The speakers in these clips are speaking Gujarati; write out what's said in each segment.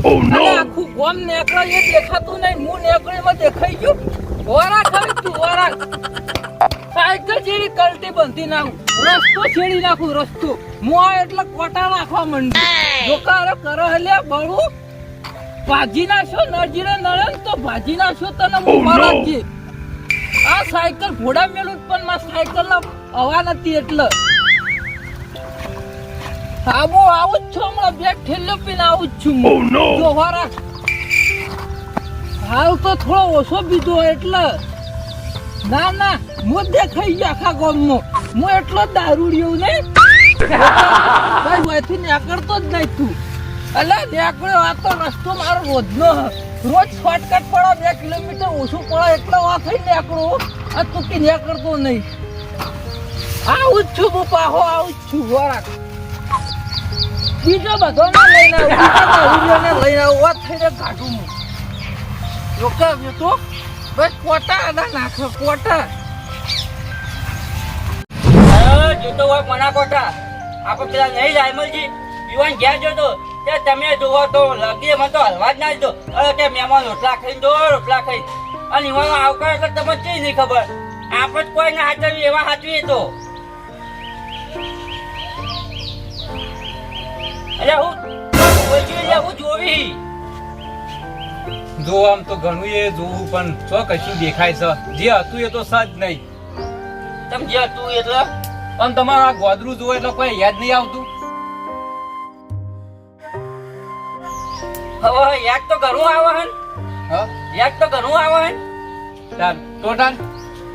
અહીંથી નહીં આખું ગોમ નીકળે એ દેખાતું નહીં. હું નીકળીમાં દેખાઈ ગયું. વરા ખાલી તું વરા. સાયકલ જેવી કલટી બંધી નાખું. રસ્તો છેડી નાખું રસ્તો. હું આ એટલે કોટા નાખવા માંડ્યું. જોકારો કરો એટલે બળું ભાજી નાખશો નરજીને નળે ને તો ભાજી નાખશો તને હું મારા જ. આ સાયકલ ઘોડા મેલું પણ માં સાયકલ ના હવા નથી એટલે. હું આવું જ છું હમણાં બે ઠેલ્યો પીને આવું જ છું હોરા હાલ તો થોડો ઓછો બીજો એટલે. ના ના હું દેખાઈ ગયા આખા ગામનો. હું એટલો દારૂડિયો ને. ભાઈ અહીંથી નીકળતો જ નહીં તું. અલે નીકળ્યો આ તો રસ્તો મારો રોજનો. રોજ શોર્ટકટ પડે બે કિલોમીટર ઓછું પડે એટલે આ થઈ નીકળું. આ તું કે નીકળતો નહીં. આવું જ છું હું પાહો આવું જ છું વરાક બીજો બધો ના લઈને આવું ને લઈને આવું, વાત થઈને કાઢું હું રોકાવ્યો તો? બસ કોટા આના નાખો, કોટા? જોતો હોય મના કોટા? આપણે પેલા નહીં રાયમલજી યુવાન ઘેર જોતો. તે તમે જોવો તો લગી મને તો હલવા જ ના દીધો અરે કે મહેમાન રોટલા ખાઈને દો રોટલા ખાઈ અને યુવાનો આવકાર એટલે તમને કઈ નહીં ખબર. આપણે જ કોઈ ના હાચવી એવા હાચવી તો. હું હું જોવી. જો આમ તો ઘણું એ જોવું પણ તો કશું દેખાય છે. જે હતું એ તો સજ નહીં. તમ જે હતું એટલે? પણ તમારે આ ગોદરું જોવો એટલે કોઈ યાદ નહીં આવતું? હવે યાદ તો ઘણું આવે હન. હા? યાદ તો ઘણું આવે હન. ચાલ તો ચાલ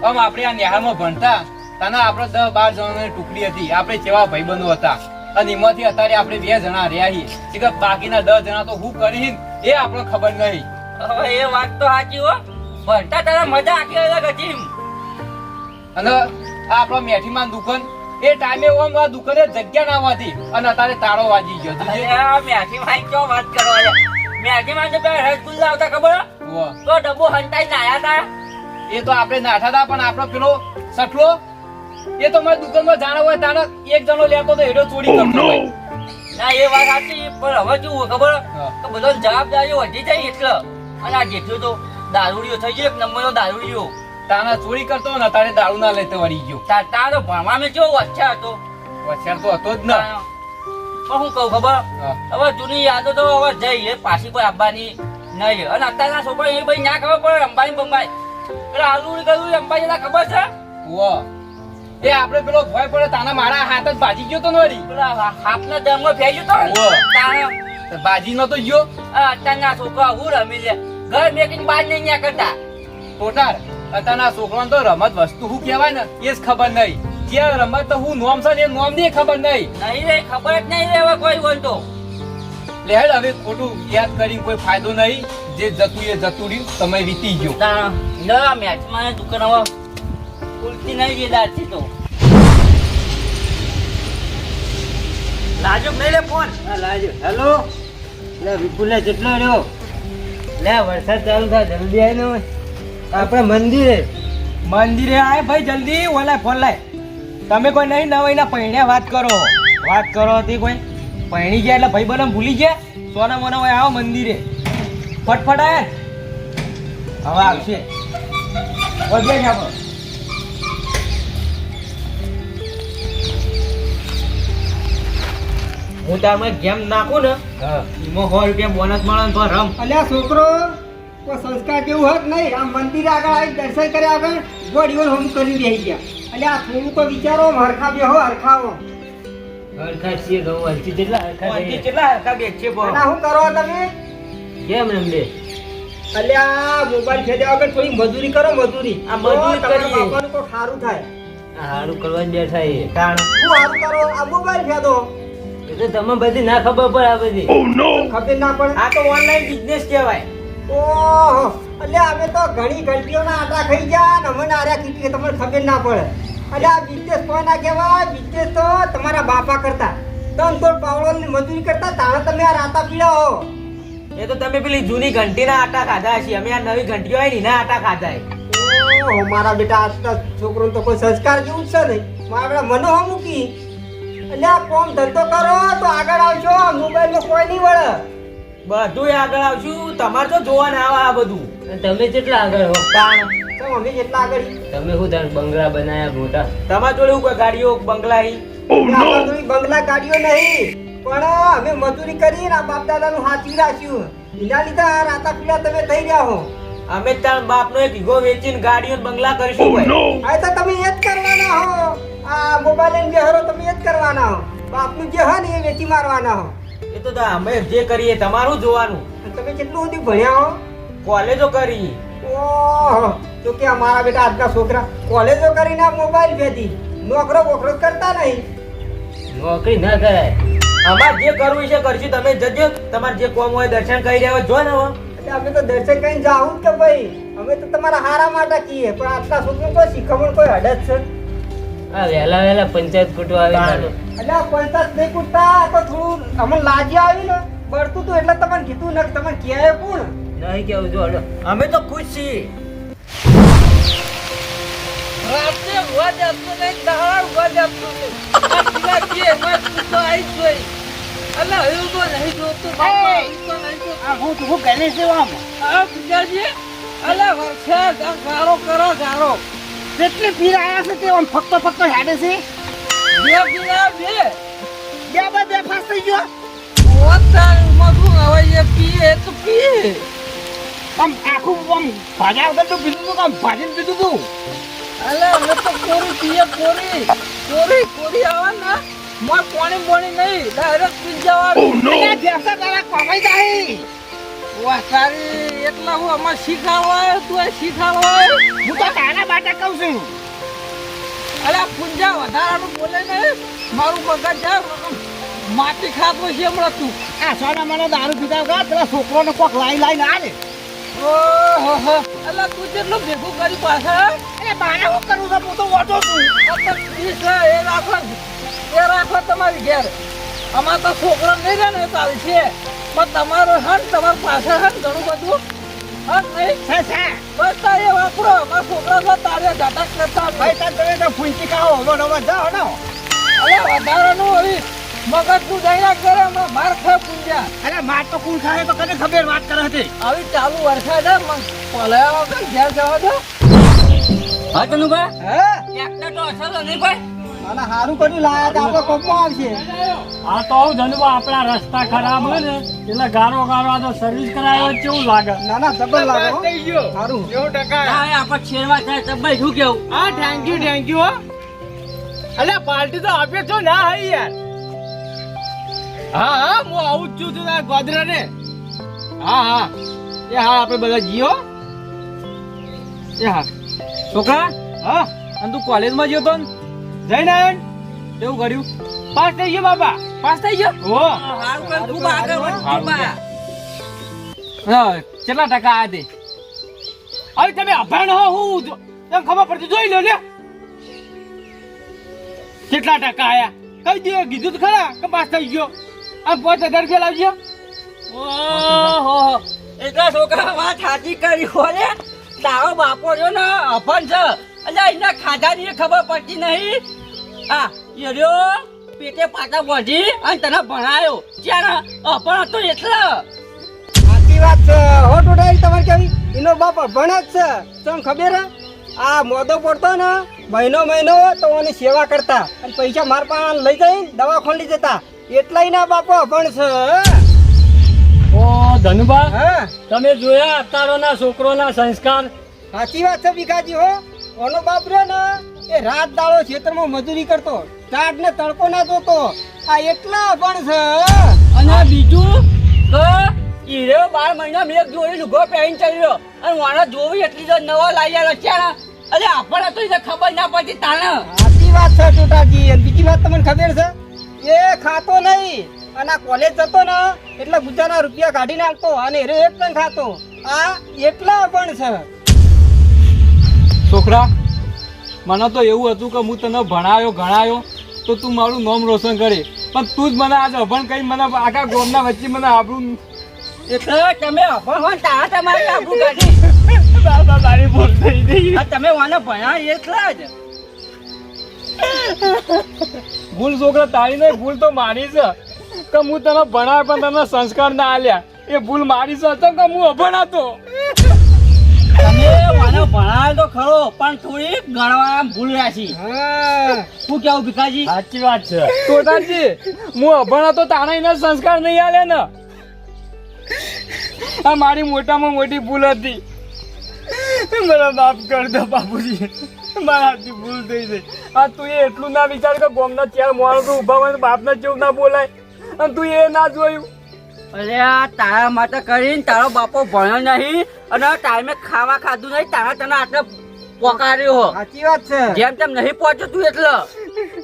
આમ આપણે આ નેહામાં ભણતા તને આપણે દસ બાર જણાની ટુકડી હતી. આપણે કેવા ભાઈબંધો હતા. અને એમાંથી અત્યારે આપણે બે જણા રહ્યા છીએ. કે બાકીના દસ જણા તો હું કરી એ આપણે ખબર નહીં. હવે એ વાત તો સાચી હો. ભણતા તારા મજા આખી અલગ હતી અને આ આપણો મેઠીમાં દુકાન એ ટાઈમે ઓમ આ દુકાને જગ્યા ના વાતી અને અત્યારે તાળો વાજી ગયો. આ મેથી માં ક્યાં વાત કરો મેઠી માં તો પેલા રસગુલ્લા આવતા ખબર તો ડબ્બો હંતાઈ નાયા તા. એ તો આપણે નાઠા હતા પણ આપણો પેલો સટલો એ તો મારી દુકાનમાં જાણો હોય તારે એક જણો લેતો તો હેડો ચોરી કરતો હોય. ના એ વાત સાચી પણ હવે શું ખબર. કે બધો જવાબદારી વધી જાય એટલે. અને આ જેટલું તો દારૂડિયો થઈ ગયો એક નંબરનો દારૂડિયો. તાના ચોરી કરતો ને તારે દારૂ ના લેતો વળી ગયો. તાર ભણવામાં કેવો વચ્ચે હતો? વચ્ચે તો હતો જ ના. પણ હું કહું ખબર? હવે જૂની યાદો તો હવે જઈ એ પાછી કોઈ આવવાની નહીં. અને અત્યારના છોકરા એ ભાઈ ના ખબર પડે અંબાઈ બંબાઈ. એટલે આલુ ગયું અંબાઈ ખબર છે? ઉવ્વ. એ આપણે પેલો ભય પડે તાના મારા હાથ જ ભાજી ગયો તો નરી હાથના દમમાં ફેંક્યું તો ભાજી નતો ગયો? અત્યારના છોકરા હું રમી લે. ઘર મેકીને બહાર નહીં ન્યા કરતા. ટોટાર અત્યારના છોકરાને તો રમત વસ્તુ શું કહેવાય ને એ જ ખબર નહીં. જે રમત તો હું નોમ છે ને નોમની ખબર નહીં. નહીં રે ખબર જ નહીં રે કોઈ બોલતો લેડ હવે ખોટું યાદ કરી કોઈ ફાયદો નહીં. જે જતું એ જતું રહ્યું સમય વીતી ગયો. ના ન મેચમાં દુકાન હવે નહીં એ તો. લાજો નહીં લે ફોન. લાજો હેલો? લે વિપુલે જેટલો રહ્યો. લે વરસાદ ચાલુ થાય જલ્દી આવીને આપણે મંદિરે. મંદિરે આય ભાઈ જલ્દી. ઓલાય ફોન લાય. તમે કોઈ નહીં નવાઈ ના પૈણ્યા વાત કરો. વાત કરો હતી કોઈ. પૈણી ગયા એટલે ભાઈ બને ભૂલી ગયા. સોના મોના હોય આવો મંદિરે. ફટફટ આય હવે આવશે. વધ્યા છે આપણો હું તારમાં ગેમ નાખું ને એમાં સો રૂપિયા બોનસ મળે તો રમ. અલ્યા છોકરો કોઈ સંસ્કાર જેવું હોત નહીં. આ મંદિર આગળ આવી દર્શન કર્યા આગળ ગોળીઓ હોમ કરી રહી ગયા. અલ્યા થોડું તો વિચારો હરખા બેહો હરખાઓ હરખા છીએ ગૌ હરખી જેટલા હરખા કેટલા હરખા બે છે બોલો. શું કરો તમે? કેમ રમડે અલ્યા મોબાઈલ ખેડ્યા વગર થોડી મજૂરી કરો મજૂરી. આ મજૂરી કરી બાપાનું કોઈ સારું થાય. હારું કરવા જ બેઠા એ કારણ હું સારું કરો? આ મોબાઈલ ફેદો એ તો તમે બધી ના ખબર પડે આ બધી. ખબર ના પડે. આ તો ઓનલાઈન બિઝનેસ કહેવાય. ઓહો એટલે અમે તો ઘણી ઘંટીઓના આટા ખાઈ ગયા ને અમને આર્યા કીધી તમને ખબર ના પડે. અલ્યા બિઝનેસ કોઈ ના કહેવાય બિઝનેસ તો તમારા બાપા કરતા. તમ તો પાવડોની મજૂરી કરતા તાણે તમે આ રાતા પીડા હો. એ તો તમે પેલી જૂની ઘંટીના આટા ખાધા છે અમે આ નવી ઘંટીઓ હોય ને એના આટા ખાધા મારા બેટા આજના છોકરો તો કોઈ સંસ્કાર જેવું જ છે નહીં. મારા મનો મૂકી. એટલે આ કોમ ધંધો કરો તો આગળ આવશો મોબાઈલમાં કોઈ નહીં વળે. બધું આગળ આવશું. તમારે તો જોવા ના આવે આ બધું. તમે જેટલા આગળ હો. તાણ. તો અમે જેટલા આગળ તમે શું તાર બંગલા બનાયા મોટા? તમારે જોડે એવું કોઈ ગાડીઓ બંગલા ઈ? બંગલા ગાડીઓ નહીં. પણ અમે મજૂરી કરીને આ બાપ દાદાનું હાથી રાખ્યું એના લીધે આ રાતા પીડા તમે થઈ રહ્યા હો. અમે તાર બાપનો એક ઈગો વેચીને ગાડીઓ બંગલા કરીશું ભાઈ. આ તો તમે એ જ કરવાના હો. આ મોબાઈલ એમ જે હરો તમે એ જ કરવાના હો. બાપનું જે હોય ને એ વેચી મારવાના હો. એ તો અમે જે કરીએ તમારું જોવાનું. તમે કેટલું સુધી ભણ્યા હો? કોલેજો કરી. ઓહો તો કે અમારા બેટા આજના છોકરા કોલેજો કરીને આ મોબાઈલ વેચી. નોકરો બોકરો કરતા નહીં. નોકરી ના થાય. અમાર જે કરવું છે કરશું. તમે જજો તમારે જે કોમ હોય દર્શન કરી રહ્યા હોય જો ને અમે તો દર્શન કરીને જાવું જ કે ભાઈ? અમે તો તમારા હારા માટે કહીએ પણ આટલા સુધી કોઈ શીખવણ કોઈ હડ જ છે. આ વહેલા વહેલા પંચાયત કૂટવા આવી એટલે આ પંચાયત નહીં કૂટતા તો થોડું અમને લાજી આવી ને. બળતું તું એટલે તમને કીધું ને તમને કહેવાય કોણ? નહીં કેવું જો અમે તો ખુશ છીએ. રાતે ઊંઘવા જતું નહીં, દહાડ ઊંઘવા જતું નહીં. આ કે એમાં તો આઈ જ જોઈ. હવે તો નહીં જોતું બાપા, તો નહીં જોતું. આ છે વરસાદ, આ ગારો કરો, ગારો. જેટલી પીર આયા છે તે આમ ફક્ત ફક્ત હેડે છે બે પીલા, બે. બે બે બે ફાસ થઈ ગયો પોતાનું મગું હવે પીએ તો પીએ. આમ આખું આમ ભાજા વગર તો પીધું તું આમ ભાજીને પીધું તું અલા, અમે તો કોરી પીએ, કોરી. કોરી, કોરી આવે ને, મોય પોણી પોણી નહીં, direct પી જવાનું. જેસા તારા કમાઈ જાય વાહ, તારી એટલા હું અમાર શીખાવાય, તું એ શીખાવાય. હું તો તારા માટે કહું છું અલા, પૂંજા વધારાનું બોલે ને, મારું મગજ છે, માટી ખાતો છે હમણાં તું. આ સોના મને દારૂ પીતા ગયા પેલા છોકરોને કોક લાઈ લાઈને આ ને ઓહોહો. અલા, તું જેટલું ભેગું કરી પાછા એ બારે હું કરું છું હું તો ઓટો છું આ તો પીસ છે, એ રાખો એ રાખો તમારી ઘેર. અમાર તો છોકરો નહીં રહે ને ચાલશે પણ તમારું હન તમારી પાસે હન ઘણું બધું. હન નહીં છે છે. બસ તારે એ વાપરો. અમારા છોકરા તો તારે ઝાટક કરતા ભાઈ તાર તમે તો ફૂંચી કાઢો હવે નવા જાઓ ને અરે વધારાનું હવે મગજ તું દયા કરે હમણાં માર પૂંજા અરે માર તો કોણ ખાય? તો કને ખબર વાત કરે હતી? આવી ચાલુ વરસાદ પલાયા વગર ઘેર જવા દો. હા તનુભા? હે? ટ્રેક્ટર તો અસલ નહીં ભાઈ. અને હારું કર્યું લાયા તો આપણે કોપમાં આવશે. આ તો આવું ધનવા આપણા રસ્તા ખરાબ હોય ને એટલે ગારો ગારો આ તો સર્વિસ કરાયો કેવું લાગે? ના ના ડબલ લાગે હો. હારું. ના, હવે આપણે છેડવા થાય તો ભાઈ શું કેવું? હા થેન્ક યુ થેન્ક યુ અલે પાર્ટી તો આપે છો ના હાઈ યાર. હા હા હું આવું જ છું તું તારા ગોધરા ને હા હા. એ હા આપણે બધા જીઓ એ હા. છોકરા હા. અને તું કોલેજમાં ગયો તો ને? ને? કેવું કર્યું? પાસ થઈ ગયો બાપા. પાસ થઈ ગયો? હો સારું કરે, ખૂબ આગળ વધ, કેટલા ટકા આ તે હવે તમે અભણ હો હું જો- તમને ખબર પડતી જોઈ લો ને કેટલા ટકા આયા? કઈ દે કીધું તો ખરા કે પાસ થઈ ગયો. આ પાંચ હજાર રૂપિયા લાવજો. ઓહો એટલા છોકરા વાત સાચી કરી હોય તારો બાપો જો ને અફન છે. અલ્યા એના ખાધાની ખબર પડતી નહીં. આ એ પેટે પાટા બોધી અને તને ભણાયો. ત્યારે અપણ હતો એટલે. સાચી વાત છે. હો ટોટાઈ તમારે કેવી? એનો બાપ ભણે જ છે. તમને ખબર હે? આ મોદો પડતો ને મહિનો મહિનો તો ઓની સેવા કરતા. અને પૈસા માર પણ લઈ જઈ દવા ખોલી જતા. એટલાય ના બાપો અભણ છે ઓ ધનુભા હા? તમે જોયા અત્યારોના છોકરોના સંસ્કાર? સાચી વાત છે ભીખાજી હો. ઓનો બાપ રહ્યો ને એ રાત દાડો ખેતરમાં મજૂરી કરતો ચાટ ને તડકો ના જોતો. આ એટલા પણ છે. અને બીજું તો ઈરે બાર મહિના મેં એક જોડી લુગો પહેરીને ચાલ્યો અને વાણા જોવી એટલી તો નવા લાગ્યા રચ્યા. અરે આપણને તો એને ખબર ના પડતી તાણે સાચી વાત છે ટોટાજી અને બીજી વાત તમને ખબર છે? એ ખાતો નહીં. અને આ કોલેજ જતો ને એટલે ગુજરાતના રૂપિયા કાઢી નાખતો અને એ એક પણ ખાતો. આ એટલા પણ છે. છોકરા મને તો એવું હતું કે હું તને ભણાયો ગણાયો તો તું મારું નામ રોશન કરે. પણ તું જ મને આજ અભણ કઈ મને આખા ગોમના વચ્ચે મને આબરું એટલે તમે અભણ હોય તારા તમારી આબરૂ કાઢી. બાબા મારી ભૂલ થઈ ગઈ. તમે વાને ભણ્યા એટલા જ. ભૂલ છોકરા તારી નહીં ભૂલ તો મારી છે. કે હું તને ભણાવ પણ તને સંસ્કાર ના આલ્યા. એ ભૂલ મારી છે કે હું અભણ હતો. તમે મને ભણાવ્યો તો ખરો પણ થોડી ગણવા ભૂલ રાખી હા. શું કેવું ભીખાજી? સાચી વાત છે. ટોટાજી હું અભણ હતો તારા એના સંસ્કાર નહીં આલે ને. આ મારી મોટામાં મોટી ભૂલ હતી. મને બાપ કરી દો બાપુજી. મારાથી ભૂલ થઈ ગઈ. આ તું એ એટલું ના વિચાર કે ગોમના ચાર માણસો ઊભા હોય ને બાપના જેવું ના બોલાય. અને તું એ ના જોયું. અરે આ તારા માટે કરીને તારો બાપો ભણ્યો નહીં અને ટાઈમે ખાવા ખાધું નહીં તારા તને આટલે પોકાર્યો હો. સાચી વાત છે. જેમ તેમ નહીં પહોંચ્યો તું એટલે.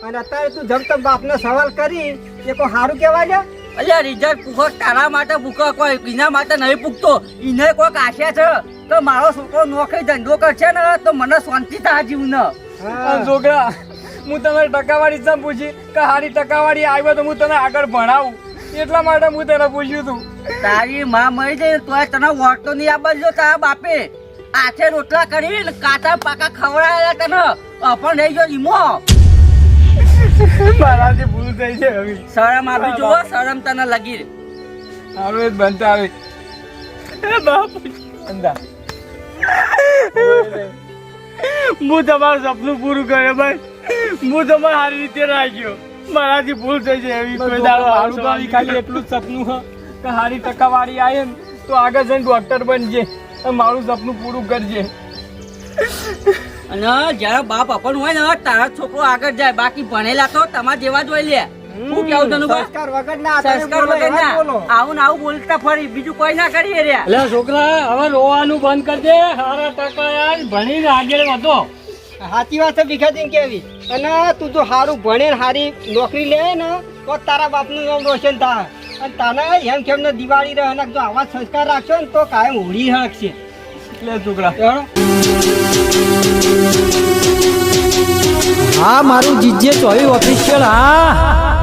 અને અત્યારે તું જમ તમ બાપને સવાલ કરી એ કોઈ સારું કહેવાય ને? અલ્યા રિઝલ્ટ પૂખો તારા માટે પૂછો કોઈ એના માટે નહીં પૂખતો એને કોઈક આશા છે તો મારો છોકરો નોકરી ધંધો કરશે ને તો મને શાંતિ થાય જીવન. છોકરા હું તને ટકાવારી જ પૂછી કે હારી ટકાવારી આવ્યો તો હું તને આગળ ભણાવું. એટલા માટે હું તને પૂછ્યું તું. તારી માં મરી જાય તોય તને વોટતો નહીં આપજો તારા બાપે. આથે રોટલા કરી ને કાચા પાકા ખવડાયેલા તને. અપણ રહી ગયો ઈમો. મારાથી ભૂલ થઈ છે હવે. શરમ આપી જુઓ શરમ તને લગી હવે જ બનતા આવે. બાપ બાપુ. અંદા હું તમારું સપનું પૂરું કરે ભાઈ. હું તમારે સારી રીતે રાખ્યો. મારાથી ભૂલ થઈ છે એવી કોઈ દાડો મારું તો આવી ખાલી એટલું જ સપનું હ કે સારી ટકાવારી આવે ને તો આગળ જઈને ડોક્ટર બનજે મારું સપનું પૂરું કરજે. અને જ્યારે બાપ અપન હોય ને તારા છોકરો આગળ જાય બાકી ભણેલા તો તમારા જેવા જ હોય લે. હું કેવું તને સંસ્કાર વગર ના સંસ્કાર વગર ના આવું ને આવું બોલતા ફરી બીજું કોઈ ના કરીએ રે. એટલે છોકરા હવે રોવાનું બંધ કરજે સારા ટકા યાર ભણીને આગળ વધો. સાચી વાત છે ભીખાજી કેવી? અને તું જો સારું ભણે ને સારી નોકરી લે ને તો તારા બાપનું નામ રોશન થાય. અને તાને એમ કેમ ને દિવાળી રહે ને જો આવા સંસ્કાર રાખશો ને તો કાયમ હોળી હળકશે એટલે છોકરા. હા? મારું જીજે ચોવી ઓફિશિયલ હા.